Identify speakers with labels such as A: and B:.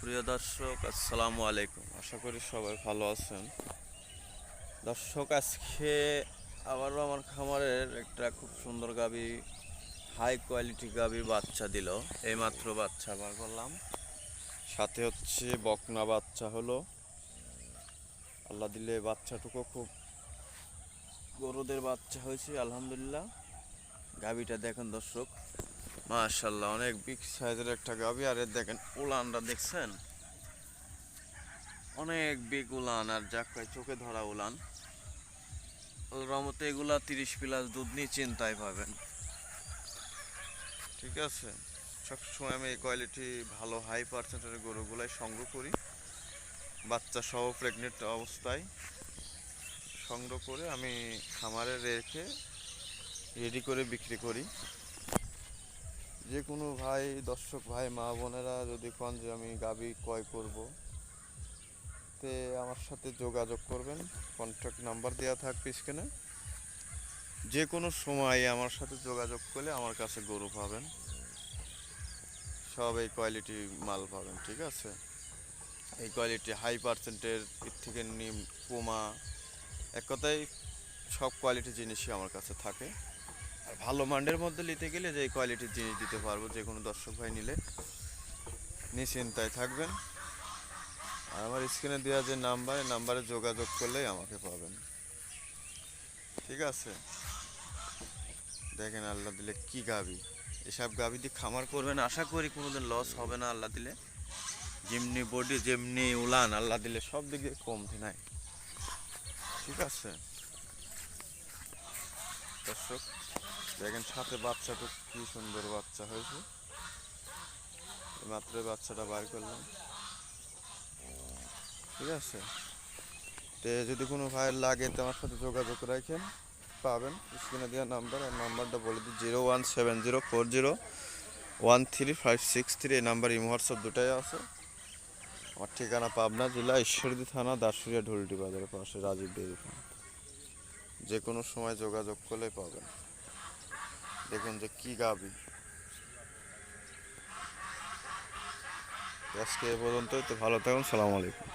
A: সুপ্রিয় দর্শক, আসসালামু আলাইকুম। আশা করি সবাই ভালো আছেন। দর্শক, আজকে আবারও আমার খামারের একটা খুব সুন্দর গাবি হাই কোয়ালিটি গাবি বাচ্চা দিল। এইমাত্র বাচ্চা বার করলাম। সাথে হচ্ছে বকনা বাচ্চা হলো। আল্লাহ দিলে বাচ্চাটুকু খুব গরুদের বাচ্চা হয়েছে, আলহামদুলিল্লাহ। গাবিটা দেখেন দর্শক মাশাল্লাহ অনেক বিগ সাইজের একটা গাবি আর এর দেখেন, উলানটা দেখছেন? অনেক বিগ উলান, আর যাক কয় চোখে ধরা উলান। রমতে এগুলা তিরিশ প্লাস দুধ নিয়ে চিন্তায় পাবেন। ঠিক আছে? সবসময় আমি এই কোয়ালিটি ভালো হাই পার্সেন্টের গরুগুলাই সংগ্রহ করি। বাচ্চা সহ প্রেগনেন্ট অবস্থায় সংগ্রহ করে আমি খামারে রেখে রেডি করে বিক্রি করি। যে কোনো ভাই, দর্শক ভাই, মা বোনেরা যদি কন যে আমি গাবি ক্রয় করব, তে আমার সাথে যোগাযোগ করবেন। কন্ট্যাক্ট নাম্বার দেওয়া থাকবে স্ক্রিনে। যে কোনো সময় আমার সাথে যোগাযোগ করলে আমার কাছে গরু পাবেন। সব এই কোয়ালিটি মাল পাবেন, ঠিক আছে? এই কোয়ালিটি হাই পার্সেন্টের এর থেকে নিম, কোমা, এক কথায় সব কোয়ালিটি জিনিসই আমার কাছে থাকে। আর ভালো মান্ডের মধ্যে নিতে গেলে যে কোয়ালিটির জিনিস দিতে পারব, যে কোনো দর্শক ভাই নিলে নিশ্চিন্তায় থাকবেন। আর আমার স্ক্রিনে দেওয়া যে নাম্বার নাম্বারে যোগাযোগ করলেই আমাকে পাবেন। ঠিক আছে? দেখেন আল্লাহ দিলে কি গাবি। এসব গাবি দিয়ে খামার করবেন, আশা করি কোনোদিন লস হবে না আল্লাহ দিলে। যেমনি বডি যেমনি উলান, আল্লাহ দিলে সব দিক দিয়ে কমতি নাই। ঠিক আছে? দর্শক দেখেন সাথে বাচ্চাটা কি সুন্দর বাচ্চা হয়েছে। মাত্র বাচ্চাটা বার করলাম। ঠিক আছে? তে যদি কোনো ভাইয়ের লাগে তো আমার সাথে যোগাযোগ রাখেন, পাবেন। স্ক্রিনে দেওয়া নাম্বার আর নাম্বারটা বলে দিই, zero one seven zero four zero one three five six three. এই নাম্বার ইমো, হোয়াটসঅ্যাপ দুটাই আছে। আমার ঠিকানা পাবনা জেলা ঈশ্বরদী থানা, দাসুরিয়া ঢুলটি বাজারের পাশে, রাজীব ডেয়ারি ফার্ম। যে কোনো সময় যোগাযোগ করলে পাবেন। দেখুন যে কি গাবি। আজকে এ পর্যন্তই তো ভালো থাকুন সালাম আলাইকুম।